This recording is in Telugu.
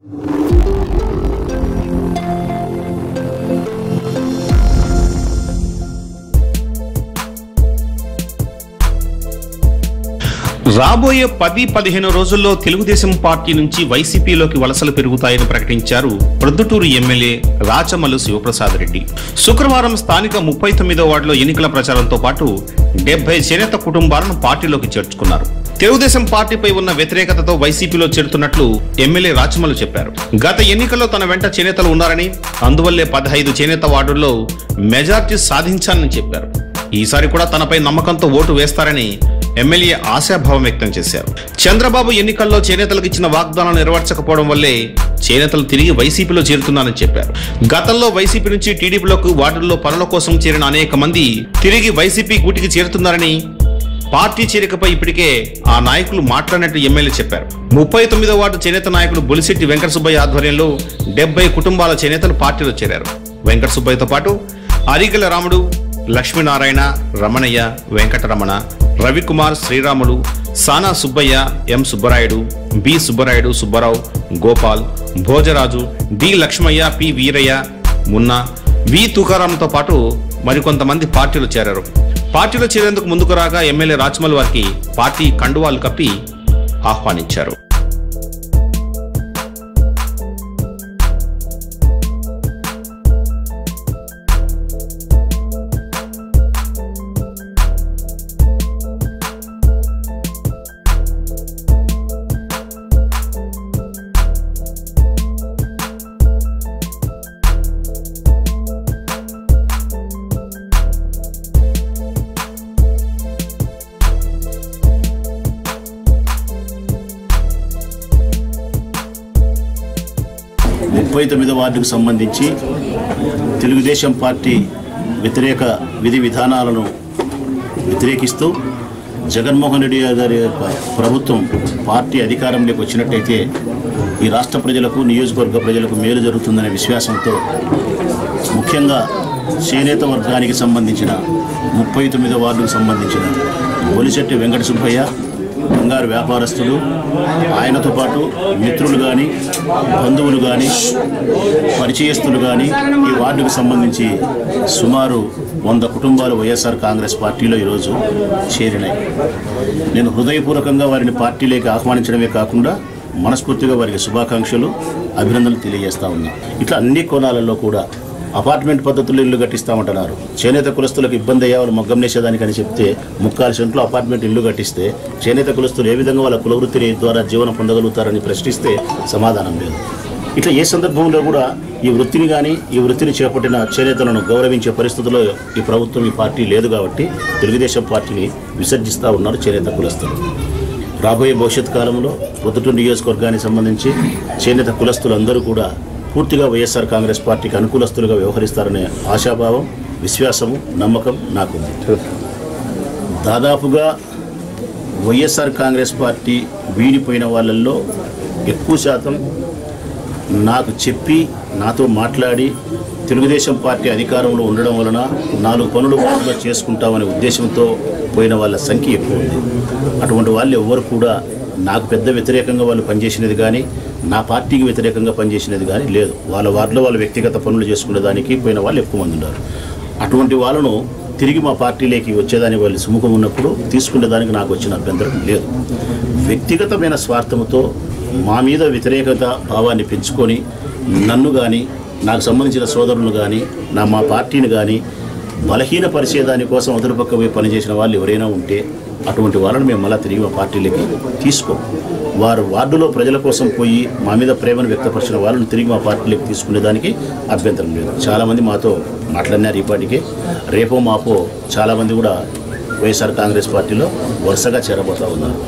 రాబోయే పది పదిహేను రోజుల్లో తెలుగుదేశం పార్టీ నుంచి వైసీపీలోకి వలసలు పెరుగుతాయని ప్రకటించారు ప్రొద్దుటూరు ఎమ్మెల్యే రాచమల్లు శివప్రసాద్ రెడ్డి. శుక్రవారం స్థానిక ముప్పై తొమ్మిదో వార్డులో ఎన్నికల ప్రచారంతో పాటు డెబ్బై చేనేత కుటుంబాలను పార్టీలోకి చేర్చుకున్నారు. తెలుగుదేశం పార్టీపై ఉన్న వ్యతిరేకతతో వైసీపీలో చేరుతున్నట్లు ఎమ్మెల్యే రాచమల్లు చెప్పారు. గత ఎన్నికల్లో తన వెంట చేనేతలు ఉన్నారని అందువల్లే పదహైదు చేనేత వార్డుల్లో మెజార్టీ సాధించానని చెప్పారు. ఈసారి కూడా తనపై నమ్మకంతో ఓటు వేస్తారని ఎమ్మెల్యే ఆశాభావం వ్యక్తం చేశారు. చంద్రబాబు ఎన్నికల్లో చేనేతలకు ఇచ్చిన వాగ్దానం నెరవేర్చకపోవడం వల్లే చేనేతలు తిరిగి వైసీపీలో చేరుతున్నారని చెప్పారు. గతంలో వైసీపీ నుంచి టీడీపీలోకి వార్డుల్లో పనుల కోసం చేరిన అనేక మంది తిరిగి వైసీపీ గూటికి చేరుతున్నారని పార్టీ చేరికపై ఇప్పటికే ఆ నాయకులు మాట్లాడినట్టు ఎమ్మెల్యే చెప్పారు. ముప్పై తొమ్మిదో వార్డు చేనేత నాయకుడు బొలిశెట్టి వెంకటసుబ్బయ్య ఆధ్వర్యంలో డెబ్బై కుటుంబాల చేనేతలు పార్టీలో చేరారు. వెంకటసుబ్బయ్యతో పాటు Arigala Ramudu Lakshminarayana Ramanaiah Venkataramana Ravikumar Sriramulu Sana Subbaiah M Subbarayudu B Subbarayudu Subbarao Gopal Bhojaraju D Lakshmaiah P Veeraiah Munna V తుకారాంతో పాటు మరికొంతమంది పార్టీలు చేరారు. పార్టీలో చేరేందుకు ముందుకు రాగా ఎమ్మెల్యే రాజ్మల్ వారికి పార్టీ కండువాలు కప్పి ఆహ్వానించారు. ముప్పై తొమ్మిదో వార్డుకు సంబంధించి తెలుగుదేశం పార్టీ వ్యతిరేక విధి విధానాలను వ్యతిరేకిస్తూ జగన్మోహన్ రెడ్డి గారి యొక్క ప్రభుత్వం పార్టీ అధికారంలోకి వచ్చినట్టయితే ఈ రాష్ట్ర ప్రజలకు నియోజకవర్గ ప్రజలకు మేలు జరుగుతుందనే విశ్వాసంతో ముఖ్యంగా చేనేత వర్గానికి సంబంధించిన ముప్పై తొమ్మిదో వార్డుకు సంబంధించిన బొలిశెట్టి వెంకట సుబ్బయ్య బంగారు వ్యాపారస్తులు ఆయనతో పాటు మిత్రులు కానీ బంధువులు కానీ పరిచయస్తులు కానీ ఈ వార్డుకు సంబంధించి సుమారు వంద కుటుంబాలు వైఎస్ఆర్ కాంగ్రెస్ పార్టీలో ఈరోజు చేరినాయి. నేను హృదయపూర్వకంగా వారిని పార్టీలోకి ఆహ్వానించడమే కాకుండా మనస్ఫూర్తిగా వారికి శుభాకాంక్షలు అభినందనలు తెలియజేస్తా ఉన్నా. ఇట్లా అన్ని కోణాలలో కూడా అపార్ట్మెంట్ పద్ధతుల్లో ఇల్లు కట్టిస్తామంటున్నారు. చేనేత కులస్తులకు ఇబ్బంది అయ్యేవాళ్ళు మగ్గం నేసేదానికని చెప్తే ముక్కాలు సెంట్లో అపార్ట్మెంట్ ఇల్లు కట్టిస్తే చేనేత కులస్తులు ఏ విధంగా వాళ్ళ కులవృత్తిని ద్వారా జీవనం పొందగలుగుతారని ప్రశ్నిస్తే సమాధానం లేదు. ఇట్లా ఏ సందర్భంలో కూడా ఈ వృత్తిని కానీ ఈ వృత్తిని చేపట్టిన చేనేతలను గౌరవించే పరిస్థితుల్లో ఈ ప్రభుత్వం ఈ పార్టీ లేదు కాబట్టి తెలుగుదేశం పార్టీని విసర్జిస్తూ ఉన్నారు చేనేత కులస్తులు. రాబోయే భవిష్యత్ కాలంలో పొద్దుటూరు నియోజకవర్గానికి సంబంధించి చేనేత కులస్తులు అందరూ కూడా పూర్తిగా వైఎస్ఆర్ కాంగ్రెస్ పార్టీకి అనుకూలస్తులుగా వ్యవహరిస్తారనే ఆశాభావం విశ్వాసము నమ్మకం నాకుంది. దాదాపుగా వైఎస్ఆర్ కాంగ్రెస్ పార్టీ వీడిపోయిన వాళ్ళల్లో ఎక్కువ శాతం నాకు చెప్పి నాతో మాట్లాడి తెలుగుదేశం పార్టీ అధికారంలో ఉండడం వలన నాలుగు పనులు బాగా చేసుకుంటామనే ఉద్దేశంతో పోయిన వాళ్ళ సంఖ్య ఎక్కువ ఉంది. అటువంటి వాళ్ళు ఎవ్వరు కూడా నాకు పెద్ద వ్యతిరేకంగా వాళ్ళు పనిచేసినది కానీ నా పార్టీకి వ్యతిరేకంగా పనిచేసినది కానీ లేదు. వాళ్ళ వార్డులో వాళ్ళ వ్యక్తిగత పనులు చేసుకునే దానికి పోయిన వాళ్ళు ఎక్కువ మంది ఉన్నారు. అటువంటి వాళ్ళను తిరిగి మా పార్టీలోకి వచ్చేదాని వాళ్ళు సుముఖం ఉన్నప్పుడు తీసుకునే దానికి నాకు వచ్చిన అభ్యంతరం లేదు. వ్యక్తిగతమైన స్వార్థంతో మా మీద వ్యతిరేకత భావాన్ని పెంచుకొని నన్ను కానీ నాకు సంబంధించిన సోదరులు కానీ నా మా పార్టీని కానీ బలహీనపరిచే దానికోసం అదురుపక్క పోయి పనిచేసిన వాళ్ళు ఎవరైనా ఉంటే అటువంటి వాళ్ళని మేము మళ్ళీ తిరిగి మా పార్టీలకి తీసుకోం. వారు వార్డులో ప్రజల కోసం పోయి మా మీద ప్రేమను వ్యక్తపరిచిన వాళ్ళని తిరిగి మా పార్టీలోకి తీసుకునేదానికి అభ్యంతరం లేదు. చాలామంది మాతో మాట్లాడినారు ఇప్పటికే పాటికి. రేపో మాపో చాలామంది కూడా వైఎస్ఆర్ కాంగ్రెస్ పార్టీలో వరుసగా చేరబోతూ ఉన్నారు.